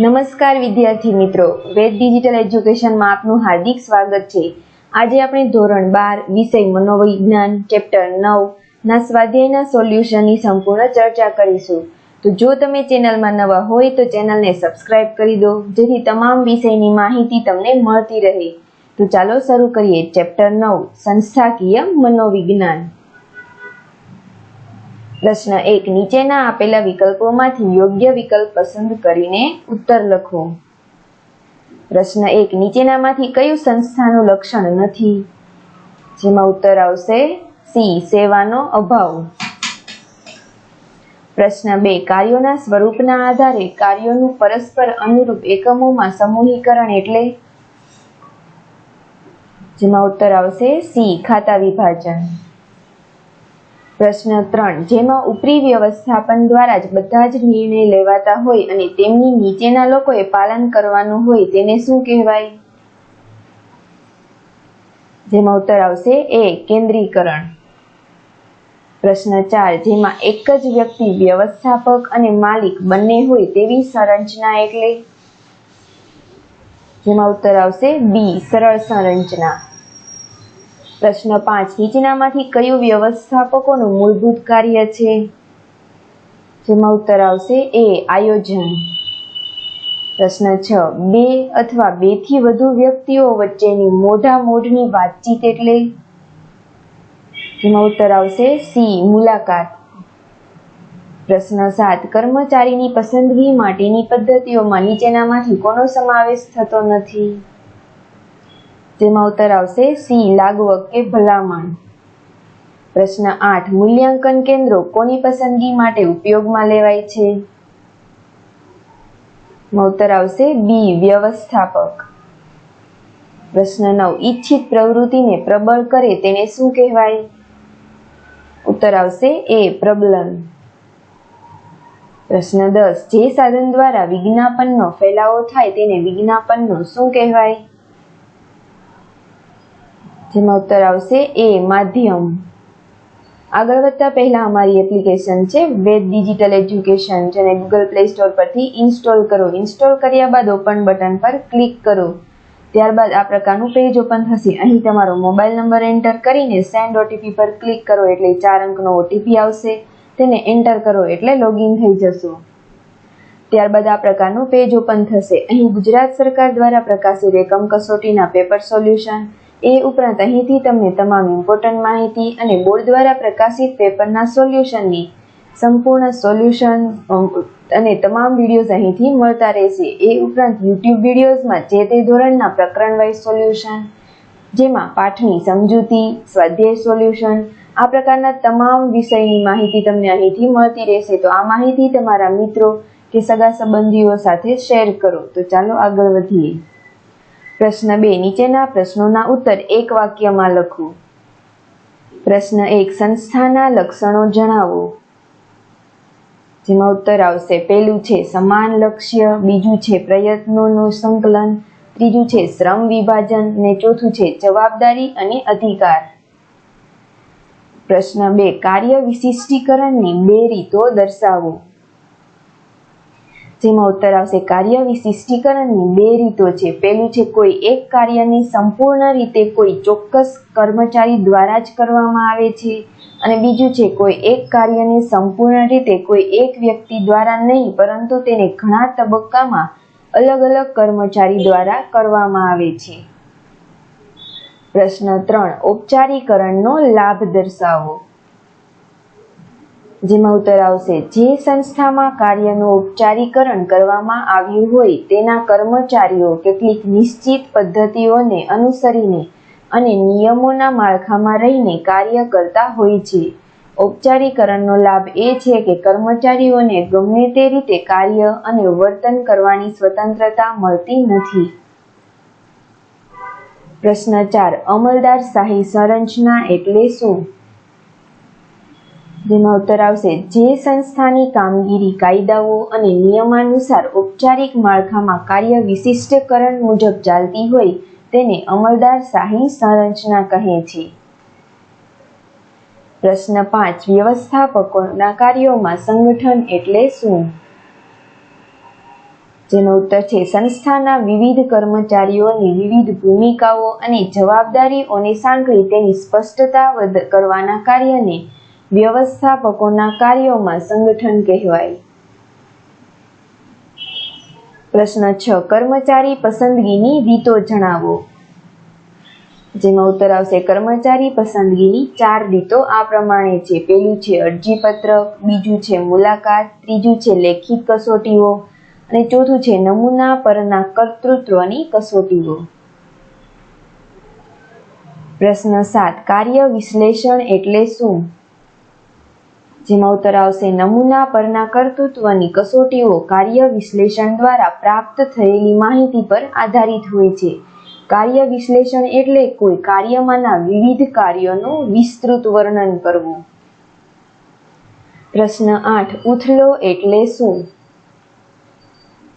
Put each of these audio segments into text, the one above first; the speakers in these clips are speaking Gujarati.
નમસ્કાર વિદ્યાર્થી મિત્રો. વેદ ડિજિટલ એજ્યુકેશનમાં આપનું હાર્દિક સ્વાગત છે. આજે આપણે ધોરણ બાર, વિષય મનોવિજ્ઞાન ચેપ્ટર નવ ના સ્વાધ્યાયના સોલ્યુશનની સંપૂર્ણ ચર્ચા કરીશું. તો જો તમે ચેનલમાં નવા હોય તો ચેનલને સબસ્ક્રાઇબ કરી દો, જેથી તમામ વિષયની માહિતી તમને મળતી રહે. તો ચાલો શરૂ કરીએ ચેપ્ટર નવ, સંસ્થાકીય મનોવિજ્ઞાન. પ્રશ્ન એક, નીચેના આપેલા વિકલ્પોમાંથી યોગ્ય વિકલ્પ પસંદ કરીને ઉત્તર લખો. પ્રશ્ન એક, નીચેનામાંથી કયું સંસ્થાનું લક્ષણ નથી? જેમાં ઉત્તર આવશે સી, સેવાનો અભાવ. પ્રશ્ન બે, કાર્યોના સ્વરૂપના આધારે કાર્યોનું પરસ્પર અનુરૂપ એકમોમાં સમૂહીકરણ એટલે? જેમાં ઉત્તર આવશે સી, ખાતા વિભાજન. પ્રશ્ન ત્રણ. જેમાં ઉપરી વ્યવસ્થાપન દ્વારા જ બધા જ નિર્ણય લેવાતા હોય અને તેમની નીચેના લોકોએ પાલન કરવાનું હોય તેને શું કહેવાય? જેમાં ઉત્તર આવશે એ, કેન્દ્રીકરણ. પ્રશ્ન ચાર. જેમાં એક જ વ્યક્તિ વ્યવસ્થાપક અને માલિક બંને હોય તેવી સંરચના એટલે? જેમાં ઉત્તર આવશે બી, સરળ સંરચના. પ્રશ્ન પાંચ. નીચેનામાંથી કયું વ્યવસ્થાપકોનું મૂળભૂત કાર્ય છે? જેમાં ઉત્તર આવશે એ, આયોજન. પ્રશ્ન છ. બે અથવા બેથી વધુ વ્યક્તિઓ વચ્ચેની મોઢા મોઢની વાતચીત એટલે? જેમાં ઉત્તર આવશે સી, મુલાકાત. પ્રશ્ન સાત. કર્મચારીની પસંદગી માટેની પદ્ધતિઓમાં નીચેનામાંથી કોનો સમાવેશ થતો નથી? જેમાં ઉત્તર આવશે સી લાગવક કે ભલામણ. પ્રશ્ન આઠ, મૂલ્યાંકન કેન્દ્રો કોની પસંદગી માટે ઉપયોગમાં લેવાય છે? ઉત્તર આવશે બી, વ્યવસ્થાપક. પ્રશ્ન નવ, ઈચ્છિત પ્રવૃત્તિને પ્રબળ કરે તેને શું કહેવાય? ઉત્તર આવશે એ, પ્રબલન. પ્રશ્ન દસ, જે સાધન દ્વારા વિજ્ઞાપનનો ફેલાવો થાય તેને વિજ્ઞાપનનું શું કહેવાય? જેમાં ઉત્તર આવશે એ માધ્યમ. આગળ વધતા પહેલા અમારી એપ્લિકેશન છે. વેદ ડિજિટલ એજ્યુકેશન જેને ગૂગલ પ્લે સ્ટોર પરથી ઇન્સ્ટોલ કરો. ઇન્સ્ટોલ કર્યા બાદ ઓપન બટન પર ક્લિક કરો. ત્યારબાદ આ પ્રકારનું પેજ ઓપન થશે. અહીં તમારો મોબાઈલ નંબર એન્ટર કરીને સેન્ડ ઓટીપી પર ક્લિક કરો એટલે ચાર અંકનો ઓટીપી આવશે. તેને એન્ટર કરો એટલે લોગિન થઈ જશો. ત્યારબાદ આ પ્રકારનું પેજ ઓપન થશે. અહીં ગુજરાત સરકાર દ્વારા પ્રકાશિત એકમ કસોટીના પેપર સોલ્યુશન એ ઉપરાંત અહીંથી તમને તમામ ઇમ્પોર્ટન્ટ માહિતી અને બોર્ડ દ્વારા પ્રકાશિત પેપરના સોલ્યુશનની સંપૂર્ણ સોલ્યુશન અને તમામ વિડીયોઝ અહીંથી મળતા રહેશે. એ ઉપરાંત યુટ્યુબ વિડીયોઝમાં જે તે ધોરણના પ્રકરણ વાઇઝ સોલ્યુશન, જેમાં પાઠની સમજૂતી, સ્વાધ્યાય સોલ્યુશન, આ પ્રકારના તમામ વિષયની માહિતી તમને અહીંથી મળતી રહેશે. તો આ માહિતી તમારા મિત્રો કે સગા સંબંધીઓ સાથે શેર કરો. તો ચાલો આગળ વધીએ. પ્રશ્ન બે, નીચેના પ્રશ્નોના ઉત્તર એક વાક્યમાં લખો. પ્રશ્ન એક, સંસ્થાના લક્ષણો જણાવો. જેમાં ઉત્તર આવશે, પહેલું છે, સમાન લક્ષ્ય, બીજું છે, પ્રયત્નોનું સંકલન, ત્રીજું છે, શ્રમ વિભાજન, ને ચોથું છે, જવાબદારી અને અધિકાર. પ્રશ્ન બે, કાર્ય વિશિષ્ટીકરણની બે રીતો દર્શાવો. જેમાં ઉત્તર આવશે. કાર્ય વિશિષ્ટીકરણની બે રીતો છે. પહેલું છે, કોઈ એક કાર્યની સંપૂર્ણ રીતે કોઈ ચોક્કસ કર્મચારી દ્વારા જ કરવામાં આવે છે. અને બીજું છે, કોઈ એક કાર્યની સંપૂર્ણ રીતે કોઈ એક વ્યક્તિ દ્વારા નહીં, પરંતુ તેને ઘણા તબક્કામાં અલગ અલગ કર્મચારી દ્વારા કરવામાં આવે છે. પ્રશ્ન ત્રણ, ઔપચારીકરણનો લાભ દર્શાવો. જેમાં ઉત્તર આવશે જે સંસ્થામાં કાર્યનું ઔપચારીકરણ કરવામાં આવ્યું હોય તેના કર્મચારીઓ કેટલીક નિશ્ચિત પદ્ધતિઓને અનુસરીને અને નિયમોના માળખામાં રહીને કાર્ય કરતા હોય છે. ઔપચારીકરણનો લાભ એ છે કે કર્મચારીઓને ગમે તે રીતે કાર્ય અને વર્તન કરવાની સ્વતંત્રતા મળતી નથી. પ્રશ્ન ચાર. અમલદાર શાહી સંરચના એટલે શું? ઉત્તર આવશે જે સંસ્થાની કામગીરી, કાયદાઓ અને નિયમાનુસાર ઔપચારિક માળખામાં કાર્ય વિશિષ્ટકરણ મુજબ ચાલતી હોય, તેને અમલદાર શાહી સંરચના કહે છે. પ્રશ્ન પાંચ. વ્યવસ્થાપકોના કાર્યોમાં સંગઠન એટલે શું? જેનો ઉત્તર છે, સંસ્થાના વિવિધ કર્મચારીઓની વિવિધ ભૂમિકાઓ અને જવાબદારીઓને સાંકળી તેની સ્પષ્ટતા કરવાના કાર્યને વ્યવસ્થાપકોના કાર્યોમાં સંગઠન કહેવાય. પ્રશ્ન છ, કર્મચારી પસંદગીની રીતો જણાવો. જેમાં ઉત્તર આવશે, કર્મચારી પસંદગીની ચાર રીતો આ પ્રમાણે છે. પહેલું છે અરજીપત્રક બીજું છે મુલાકાત, ત્રીજું છે લેખિત કસોટીઓ, અને ચોથું છે નમૂના પરના કર્તૃત્વની કસોટીઓ. પ્રશ્ન સાત, કાર્ય વિશ્લેષણ એટલે શું? જેમાં ઉત્તર આવશે નમૂના પરના કર્તૃત્વની કસોટીઓ કાર્ય વિશ્લેષણ દ્વારા પ્રાપ્ત થયેલી માહિતી પર આધારિત હોય છે. કાર્ય વિશ્લેષણ એટલે કોઈ કાર્યમાંના વિવિધ કાર્યોનું વિસ્તૃત વર્ણન કરવું. પ્રશ્ન આઠ, ઉથલો એટલે શું?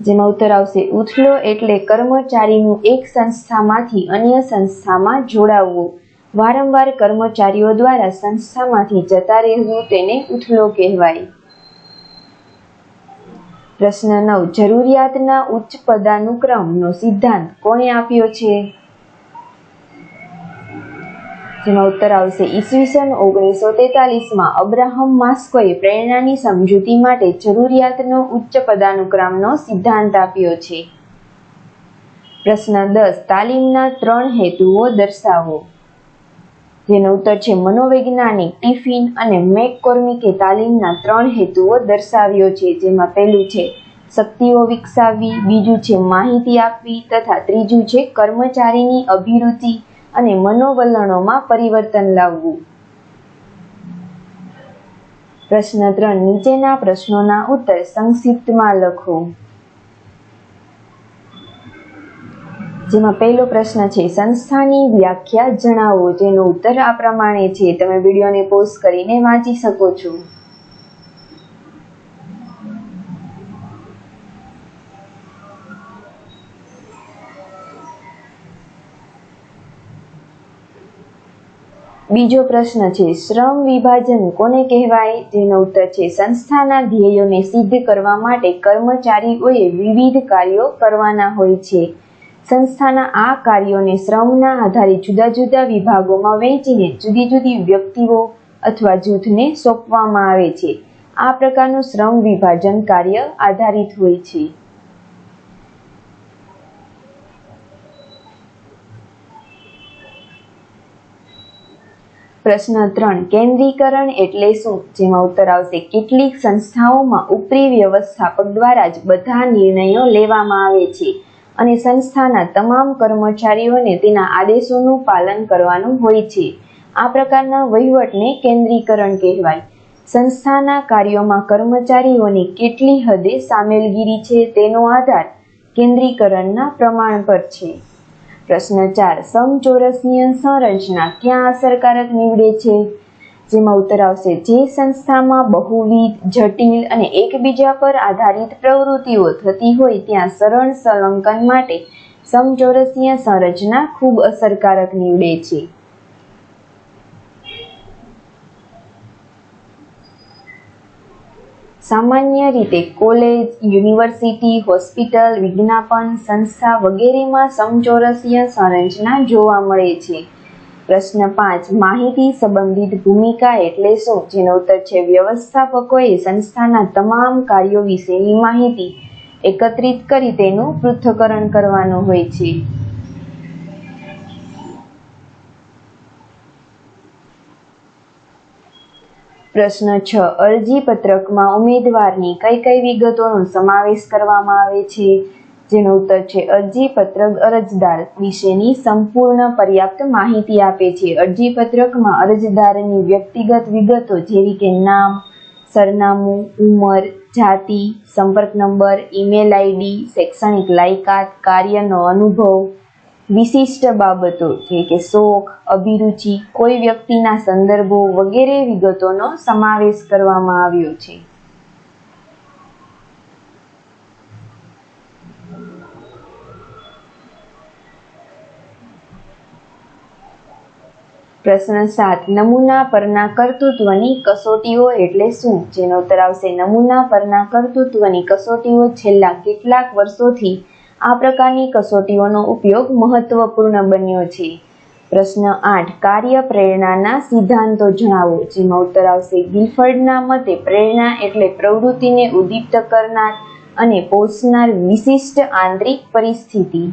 જેમાં ઉત્તર આવશે ઉથલો એટલે કર્મચારીનું એક સંસ્થામાંથી અન્ય સંસ્થામાં જોડાવવું. વારંવાર કર્મચારીઓ દ્વારા સંસ્થામાંથી જતા રહેવું તેને ઉથલો કહેવાય. પ્રશ્ન નવ. જરૂરિયાતના ઉચ્ચ પદાનુક્રમનો સિદ્ધાંત કોણે આપ્યો છે? જેમાં ઉત્તર આવશે. ઈસવીસન ઓગણીસો તેતાલીસમાં અબ્રાહમ માસ્કોએ પ્રેરણાની સમજૂતી માટે જરૂરિયાતનો ઉચ્ચ પદાનુક્રમનો સિદ્ધાંત આપ્યો છે. પ્રશ્ન દસ. તાલીમના ત્રણ હેતુઓ દર્શાવો. જેનો ઉત્તર છે મનોવૈજ્ઞાનિક ટિફિન અને મેકકોર્મિકે તાલીમના ત્રણ હેતુઓ દર્શાવ્યો છે, જેમાં પહેલું છે, શક્તિઓ વિકસાવવી, બીજું છે, માહિતી આપવી તથા ત્રીજું છે, કર્મચારીની અભિરુચિ અને મનોવલણોમાં પરિવર્તન લાવવું. પ્રશ્ન ત્રણ, નીચેના પ્રશ્નોના ઉત્તર સંક્ષિપ્તમાં લખો. જેમાં પહેલો પ્રશ્ન છે, સંસ્થાની વ્યાખ્યા જણાવો, જેનો ઉત્તર આ પ્રમાણે છે. તમે વિડીયોને પોઝ કરીને વાંચી શકો છો. બીજો પ્રશ્ન છે, શ્રમ વિભાજન કોને કહેવાય? જેનો ઉત્તર છે, સંસ્થાના ધ્યેયોને સિદ્ધ કરવા માટે કર્મચારીઓએ વિવિધ કાર્યો કરવાના હોય છે. સંસ્થાના આ કાર્યોને શ્રમના આધારે જુદા જુદા વિભાગોમાં વહેંચીને જુદી જુદી વ્યક્તિઓ અથવા જૂથને સોંપવામાં આવે છે. આ પ્રકારનું શ્રમ વિભાજન કાર્ય આધારિત હોય છે. પ્રશ્ન ત્રણ, કેન્દ્રીકરણ એટલે શું? જેમાં ઉત્તર આવશે, કેટલીક સંસ્થાઓમાં ઉપરી વ્યવસ્થાપક દ્વારા જ બધા નિર્ણયો લેવામાં આવે છે. અને સંસ્થાના તમામ કર્મચારીઓને તેના આદેશોનું પાલન કરવાનું હોય છે. આ પ્રકારના વહીવટને કેન્દ્રીકરણ કહેવાય. સંસ્થાના કાર્યોમાં કર્મચારીઓની કેટલી હદે સામેલગીરી છે તેનો આધાર કેન્દ્રીકરણના પ્રમાણ પર છે. પ્રશ્ન ચાર સમચોરસનીય સંરચના ક્યાં અસરકારક નીવડે છે? જેમાં ઉત્તર આવશે જે સંસ્થામાં બહુવિધ, જટિલ અને એકબીજા પર આધારિત પ્રવૃત્તિઓ થતી હોય ત્યાં સરળ સંલંકન માટે સમચોરસીય સંરચના ખૂબ અસરકારક નીવડે છે. સામાન્ય રીતે કોલેજ, યુનિવર્સિટી, હોસ્પિટલ, વિજ્ઞાપન સંસ્થા વગેરેમાં સમચોરસીય સંરચના જોવા મળે છે. પ્રશ્ન પાંચ. માહિતી સંબંધિત ભૂમિકા એટલે શું? જેનો ઉત્તર છે, વ્યવસ્થાપકોએ સંસ્થાના તમામ કાર્યો વિશેની માહિતી એકત્રિત કરી તેનું પૃથ્થકરણ કરવાનું હોય છે. પ્રશ્ન છ. અરજી પત્રકમાં ઉમેદવારની કઈ કઈ વિગતોનો સમાવેશ કરવામાં આવે છે? જેનો ઉત્તર છે, અરજી પત્રક અરજદાર વિશેની સંપૂર્ણ પર્યાપ્ત માહિતી આપે છે. અરજી પત્રકમાં અરજદારની વ્યક્તિગત વિગતો જેવી કે નામ, સરનામું, ઉંમર, જાતિ, સંપર્ક નંબર, ઈમેલ આઈડી, શૈક્ષણિક લાયકાત, કાર્યનો અનુભવ, વિશિષ્ટ બાબતો જે કે શોખ, અભિરુચિ, કોઈ વ્યક્તિના સંદર્ભો વગેરે વિગતોનો સમાવેશ કરવામાં આવ્યો છે. પ્રશ્ન સાત, નમૂના પરના કર્તૃત્વની કસોટીઓ એટલે શું? જેનો ઉત્તર આવશે, નમૂના પરના કર્તૃત્વની કસોટીઓ છેલ્લા કેટલાક વર્ષોથી આ પ્રકારની કસોટીઓનો ઉપયોગ મહત્વપૂર્ણ બન્યો છે. પ્રશ્ન આઠ, કાર્ય પ્રેરણાના સિદ્ધાંતો જણાવો, જેમાં ઉત્તર આવશે ગિલફર્ડના મતે પ્રેરણા એટલે પ્રવૃત્તિને ઉદ્દીપ્ત કરનાર અને પોષનાર વિશિષ્ટ આંતરિક પરિસ્થિતિ.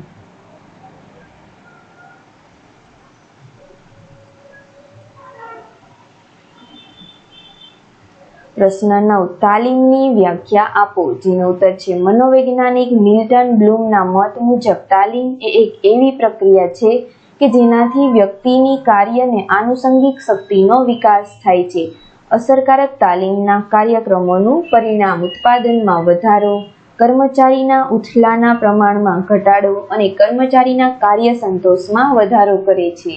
પ્રશ્ન નવ તાલીમની વ્યાખ્યા આપો, જેનો ઉત્તર છે, મનોવૈજ્ઞાનિક મિલ્ટન બ્લૂમના મત મુજબ તાલીમ એ એક એવી પ્રક્રિયા છે કે જેનાથી વ્યક્તિની કાર્યને આનુષંગિક શક્તિનો વિકાસ થાય છે. અસરકારક તાલીમના કાર્યક્રમોનું પરિણામ ઉત્પાદનમાં વધારો, કર્મચારીના ઉથલાના પ્રમાણમાં ઘટાડો અને કર્મચારીના કાર્ય સંતોષમાં વધારો કરે છે.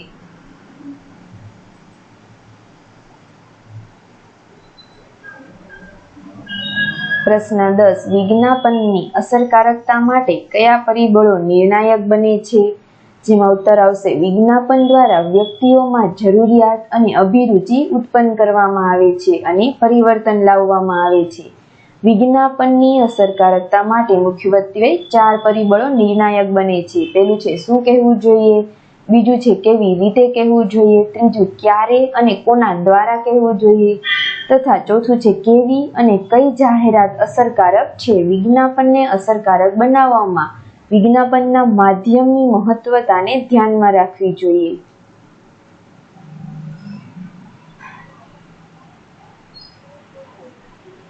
પ્રશ્ન દસ, વિજ્ઞાપનની અસરકારકતા માટે કયા પરિબળો નિર્ણાયક બને છે? જેમાં ઉત્તર આવશે, વિજ્ઞાપન દ્વારા વ્યક્તિઓમાં જરૂરિયાત અને અભિરુચિ ઉત્પન્ન કરવામાં આવે છે અને પરિવર્તન લાવવામાં આવે છે. વિજ્ઞાપનની અસરકારકતા માટે મુખ્યત્વે ચાર પરિબળો નિર્ણાયક બને છે. પહેલું છે, શું કહેવું જોઈએ? બીજું છે કેવી રીતે કહેવું જોઈએ, ત્રીજું ક્યારે અને કોના દ્વારા કહેવું જોઈએ, તથા ચોથું છે કેવી અને કઈ જાહેરાત અસરકારક છે, વિજ્ઞાપનને અસરકારક બનાવવામાં. વિજ્ઞાપનના માધ્યમની મહત્વતાને ધ્યાનમાં રાખવી જોઈએ.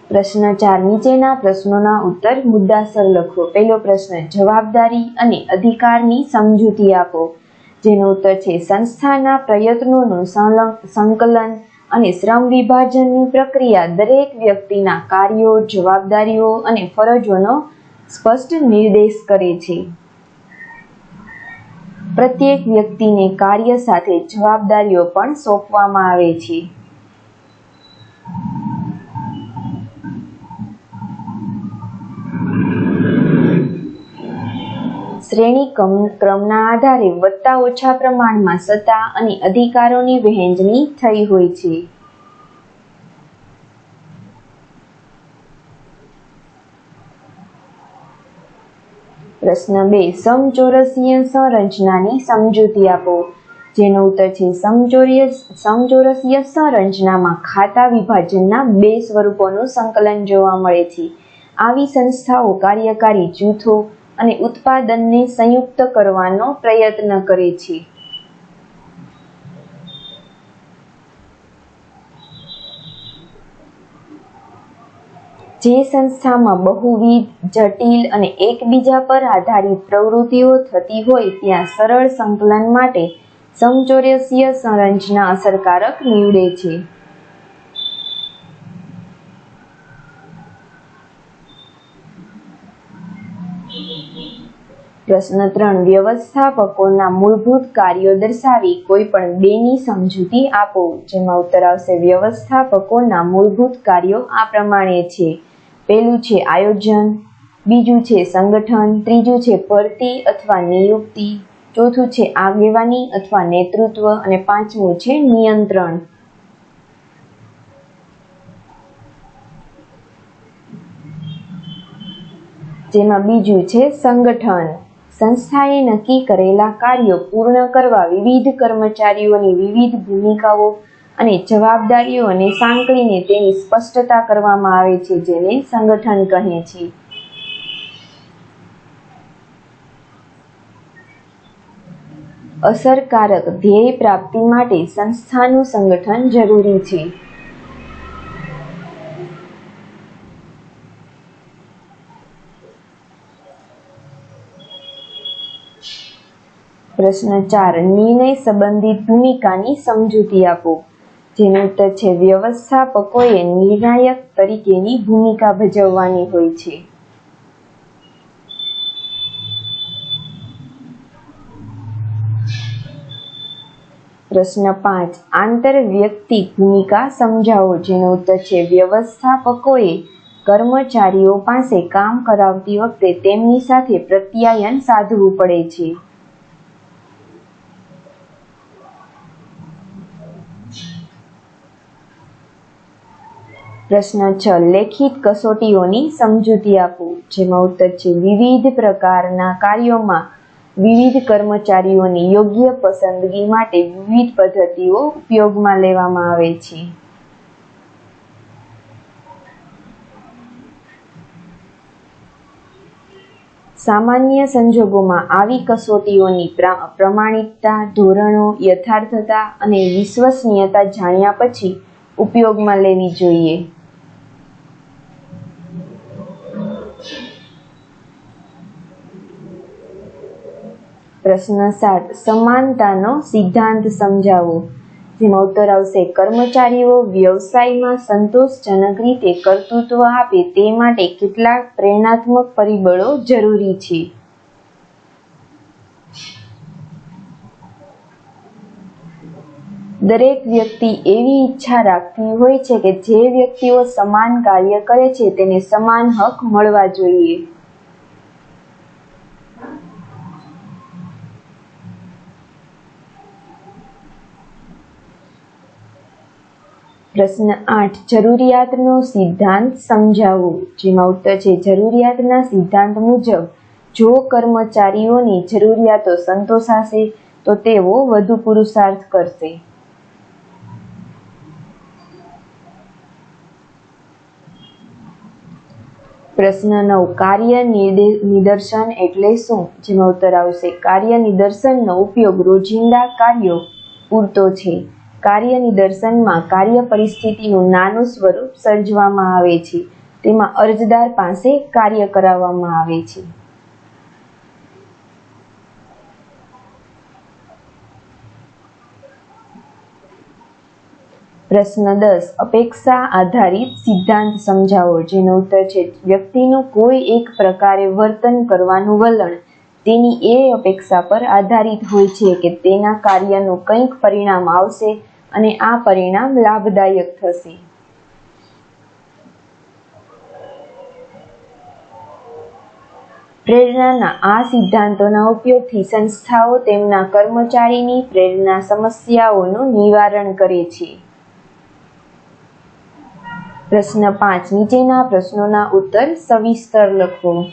પ્રશ્ન ચાર, નીચેના પ્રશ્નોના ઉત્તર મુદ્દાસર લખો. પહેલો પ્રશ્ન, જવાબદારી અને અધિકારની સમજૂતી આપો. જેનો ઉત્તર છે સંસ્થાના પ્રયત્નોનું સંકલન અને શ્રમ વિભાજનની પ્રક્રિયા દરેક વ્યક્તિના કાર્યો, જવાબદારીઓ અને ફરજોનો સ્પષ્ટ નિર્દેશ કરે છે. પ્રત્યેક વ્યક્તિને કાર્ય સાથે જવાબદારીઓ પણ સોંપવામાં આવે છે. શ્રેણી ક્રમના આધારે વધતા ઓછા પ્રમાણમાં સત્તા અને અધિકારોની વહેંચણી થઈ હોય છે. પ્રશ્ન બે સમચોરસીય સંરચનાની સમજૂતી આપો, જેનો ઉત્તર છે સમચોરસીય સંરચનામાં ખાતા વિભાજનના બે સ્વરૂપોનું સંકલન જોવા મળે છે. આવી સંસ્થાઓ કાર્યકારી જૂથો અને ઉત્પાદનને સંયુક્ત કરવાનો પ્રયત્ન કરે છે. જે સંસ્થામાં બહુવિધ, જટિલ અને એકબીજા પર આધારિત પ્રવૃત્તિઓ થતી હોય ત્યાં સરળ સંકલન માટે સમચોરસીય સંરચના અસરકારક નીવડે છે. પ્રશ્ન ત્રણ. વ્યવસ્થાપકોના મૂળભૂત કાર્યો દર્શાવી કોઈ પણ બેની સમજૂતી આપો, જેમાં ઉત્તર આવશે, વ્યવસ્થાપકોના મૂળભૂત કાર્યો આ પ્રમાણે છે. પહેલું છે આયોજન, બીજું છે સંગઠન, ત્રીજું છે ભરતી અથવા નિયુક્તિ, ચોથું છે આગેવાની અથવા નેતૃત્વ, અને પાંચમું છે નિયંત્રણ. જેમાં બીજું છે સંગઠન. સંસ્થાએ નક્કી કરેલા કાર્યો પૂર્ણ કરવા વિવિધ કર્મચારીઓની વિવિધ ભૂમિકાઓ અને જવાબદારીઓને સાંકળીને તેની સ્પષ્ટતા કરવામાં આવે છે જેને સંગઠન કહે છે. અસરકારક ધ્યેય પ્રાપ્તિ માટે સંસ્થાનું સંગઠન જરૂરી છે. પ્રશ્ન ચાર, નિર્ણય સંબંધિત ભૂમિકાની સમજૂતી આપો. જેનો ઉત્તર છે, વ્યવસ્થાપકોએ નિર્ણાયક તરીકેની ભૂમિકા ભજવવાની હોય છે. પ્રશ્ન પાંચ આંતરવ્યક્તિક ભૂમિકા સમજાવો. જેનો ઉત્તર છે, વ્યવસ્થાપકોએ કર્મચારીઓ પાસે કામ કરાવતી વખતે તેમની સાથે પ્રત્યાયન સાધવું પડે છે. પ્રશ્ન છ. લેખિત કસોટીઓની સમજૂતી આપો, જેમાં ઉત્તર છે. વિવિધ પ્રકારના કાર્યોમાં વિવિધ કર્મચારીઓની યોગ્ય પસંદગી માટે વિવિધ પદ્ધતિઓ ઉપયોગમાં લેવામાં આવે છે. સામાન્ય સંજોગોમાં આવી કસોટીઓની પ્રમાણિકતા, ધોરણો, યથાર્થતા અને વિશ્વસનીયતા જાણ્યા પછી ઉપયોગમાં લેવી જોઈએ. પ્રશ્ન સાત. સમાનતાનો સિદ્ધાંત સમજાવો. જેમાં ઉત્તર આવશે, કર્મચારીઓ વ્યવસાયમાં સંતોષજનક રીતે કર્તૃત્વ આપે તે માટે કેટલાક પ્રેરણાત્મક પરિબળો જરૂરી છે. દરેક વ્યક્તિ એવી ઈચ્છા રાખતી હોય છે કે જે વ્યક્તિઓ સમાન કાર્ય કરે છે તેને સમાન હક મળવા જોઈએ. પ્રશ્ન આઠ, જરૂરિયાતનો સિદ્ધાંત સમજાવો, જેમાં ઉત્તર છે, જરૂરિયાતના સિદ્ધાંત મુજબ જો કર્મચારીઓની જરૂરિયાતો સંતોષાશે, તો તેઓ વધુ પુરુષાર્થ કરશે. પ્રશ્ન નવ, કાર્ય નિદર્શન એટલે શું? જેમાં ઉત્તર આવશે, કાર્ય નિદર્શનનો ઉપયોગ રોજિંદા કાર્યો પૂરતો છે. કાર્ય નિદર્શનમાં કાર્ય પરિસ્થિતિનું નાનું સ્વરૂપ સર્જવામાં આવે છે. તેમાં અરજદાર પાસે કાર્ય કરાવવામાં આવે છે. પ્રશ્ન દસ. અપેક્ષા આધારિત સિદ્ધાંત સમજાવો, જેનો ઉત્તર છે, વ્યક્તિનું કોઈ એક પ્રકારે વર્તન કરવાનું વલણ. તેની એ અપેક્ષા પર આધારિત હોય છે કે તેના કાર્યનું કંઈક પરિણામ આવશે અને આ પરિણામ લાભદાયક થશે. પ્રેરણાના આ સિદ્ધાંતોના ઉપયોગથી સંસ્થાઓ તેમના કર્મચારીની પ્રેરણા સમસ્યાઓનું નિવારણ કરે છે. પ્રશ્ન પાંચ. નીચેના પ્રશ્નોના ઉત્તર સવિસ્તર લખો.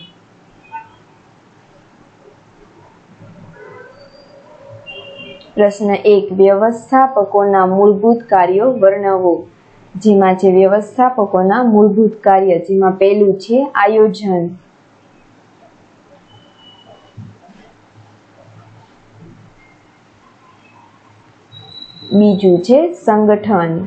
પ્રશ્ન એક, વ્યવસ્થાપકોના મૂળભૂત કાર્યો વર્ણવો. જેમાં છે, વ્યવસ્થાપકોના મૂળભૂત કાર્ય, જેમાં પહેલું છે, આયોજન. બીજું છે, સંગઠન.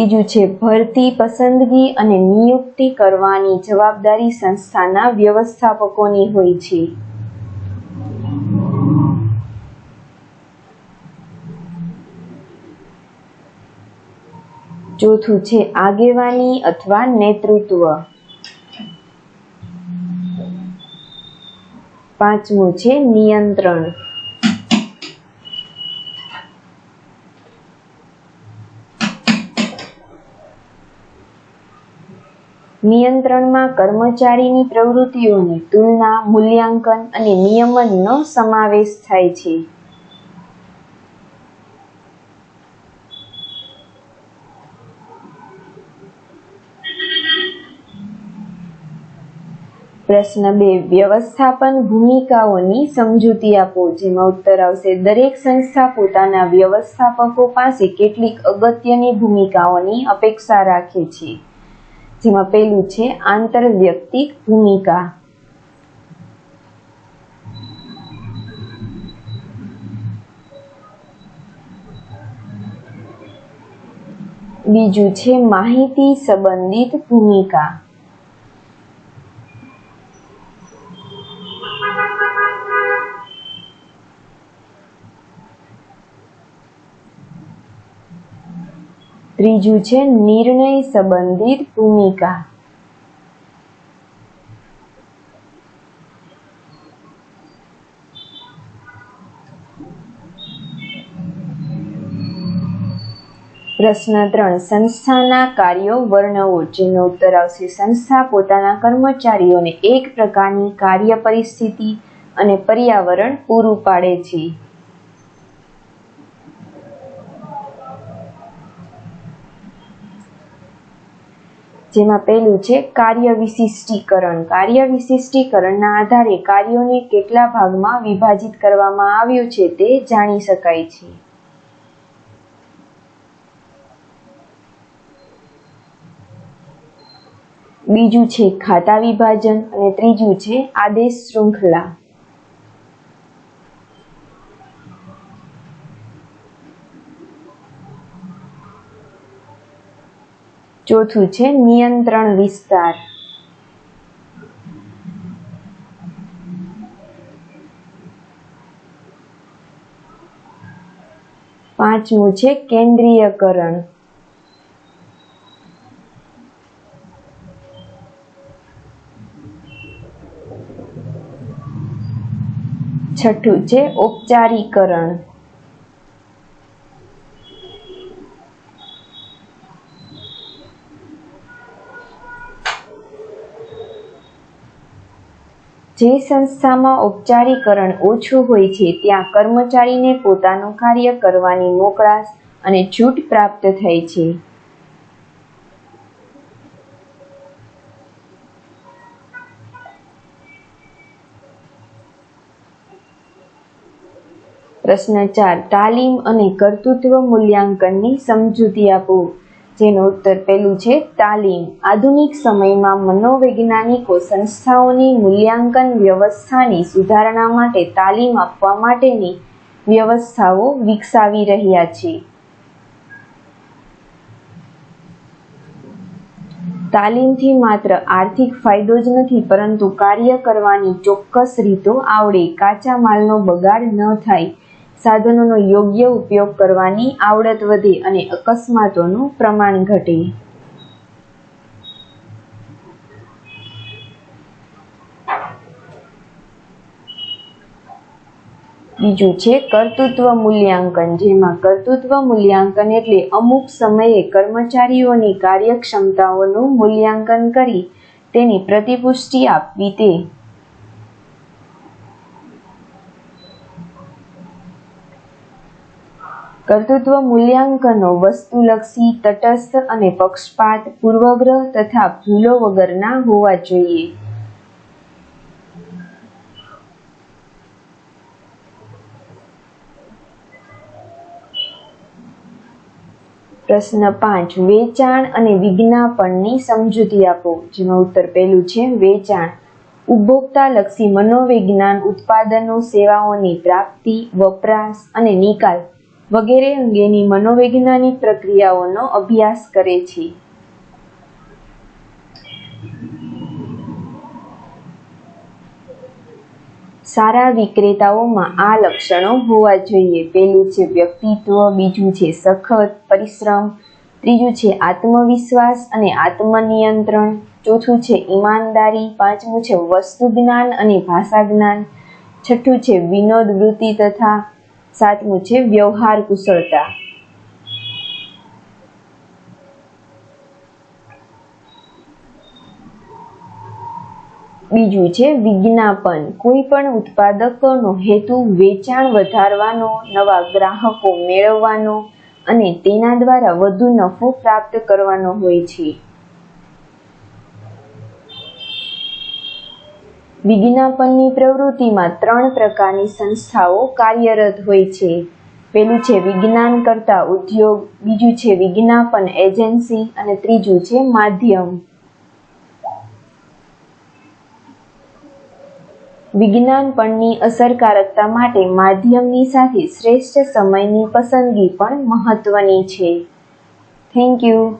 ત્રીજું છે, ભરતી, પસંદગી અને નિયુક્તિ કરવાની જવાબદારી સંસ્થાના વ્યવસ્થાપકોની હોય છે. ચોથું છે, આગેવાની અથવા નેતૃત્વ. પાંચમું છે, નિયંત્રણ. નિયંત્રણમાં કર્મચારીની પ્રવૃત્તિઓની તુલના, મૂલ્યાંકન અને નિયમનનો સમાવેશ થાય છે. પ્રશ્ન બે. વ્યવસ્થાપન ભૂમિકાઓની સમજૂતી આપો, જેમાં ઉત્તર આવશે. દરેક સંસ્થા પોતાના વ્યવસ્થાપકો પાસે કેટલીક અગત્યની ભૂમિકાઓની અપેક્ષા રાખે છે. જેમાં પહેલું છે આંતરવ્યક્તિક ભૂમિકા. બીજું છે માહિતી સંબંધિત ભૂમિકા. ત્રીજું છે નિર્ણય સંબંધિત ભૂમિકા. પ્રશ્ન ત્રણ, સંસ્થાના કાર્યો વર્ણવો, જેનો ઉત્તર આવશે સંસ્થા પોતાના કર્મચારીઓને એક પ્રકારની કાર્ય પરિસ્થિતિ અને પર્યાવરણ પૂરું પાડે છે. જેમાં પહેલું છે કાર્ય વિશિષ્ટીકરણ. કાર્ય વિશિષ્ટીકરણના આધારે કાર્યોને કેટલા ભાગમાં વિભાજિત કરવામાં આવ્યું છે તે જાણી શકાય છે. બીજું છે ખાતા વિભાજન અને ત્રીજું છે આદેશ શૃંખલા. ચોથું છે નિયંત્રણ વિસ્તાર. પાંચમું છે કેન્દ્રીયકરણ. છઠ્ઠું છે ઔપચારીકરણ. જે સંસ્થામાં ઔપચારીકરણ ઓછું હોય છે, ત્યાં કર્મચારીને પોતાનું કાર્ય કરવાની મોકળાશ અને છૂટ પ્રાપ્ત થાય છે. પ્રશ્ન ચાર. તાલીમ અને કર્તૃત્વ મૂલ્યાંકનની સમજૂતી આપો. જેનો ઉત્તર પહેલું છે તાલીમ. આધુનિક સમયમાં મનોવૈજ્ઞાનિકો સંસ્થાઓની મૂલ્યાંકન વ્યવસ્થાની સુધારણા માટે તાલીમ આપવા માટેની વ્યવસ્થાઓ વિકસાવી રહ્યા છે. તાલીમથી માત્ર આર્થિક ફાયદો જ નથી, પરંતુ કાર્ય કરવાની ચોક્કસ રીતો આવડે. કાચા માલનો બગાડ ન થાય. સાધનોનો યોગ્ય ઉપયોગ કરવાની આવડત વધી અને અકસ્માતોનું પ્રમાણ ઘટે. બીજું છે કર્તૃત્વ મૂલ્યાંકન, જેમાં કર્તૃત્વ મૂલ્યાંકન એટલે અમુક સમયે કર્મચારીઓની કાર્યક્ષમતાઓનું મૂલ્યાંકન કરી તેની પ્રતિપુષ્ટિ આપવી તે. કર્તૃત્વ મૂલ્યાંકનો, વસ્તુલક્ષી, તટસ્થ અને પક્ષપાત, પૂર્વગ્રહ તથા ભૂલો વગરના હોવા જોઈએ. પ્રશ્ન પાંચ. વેચાણ અને વિજ્ઞાપનની સમજૂતી આપો. જેમાં ઉત્તર પહેલું છે, વેચાણ. ઉપભોક્તાલક્ષી મનોવિજ્ઞાન ઉત્પાદનો, સેવાઓની પ્રાપ્તિ, વપરાશ અને નિકાલ. વગેરે અંગેની મનોવૈજ્ઞાનિક પ્રક્રિયાઓનો અભ્યાસ કરે છે. સારા વિક્રેતાઓમાં આ લક્ષણો હોવા જોઈએ. પહેલું છે વ્યક્તિત્વ, બીજું છે સખત પરિશ્રમ, ત્રીજું છે આત્મવિશ્વાસ અને આત્મનિયંત્રણ, ચોથું છે ઈમાનદારી, પાંચમું છે વસ્તુ જ્ઞાન અને ભાષા જ્ઞાન, છઠ્ઠું છે વિનોદ વૃત્તિ તથા સાતમું છે વ્યવહાર કુશળતા. બીજું છે વિજ્ઞાપન. કોઈ પણ ઉત્પાદકોનો હેતુ વેચાણ વધારવાનો, નવા ગ્રાહકો મેળવવાનો અને તેના દ્વારા વધુ નફો પ્રાપ્ત કરવાનો હોય છે. વિજ્ઞાપનની પ્રવૃત્તિમાં ત્રણ પ્રકારની સંસ્થાઓ કાર્યરત હોય છે. પેલું છે વિજ્ઞાન કરતા ઉદ્યોગ, બીજું છે વિજ્ઞાપન એજન્સી અને ત્રીજું છે માધ્યમ. વિજ્ઞાન પણની અસરકારકતા માટે માધ્યમની સાથે શ્રેષ્ઠ સમયની પસંદગી પણ મહત્વની છે. Thank you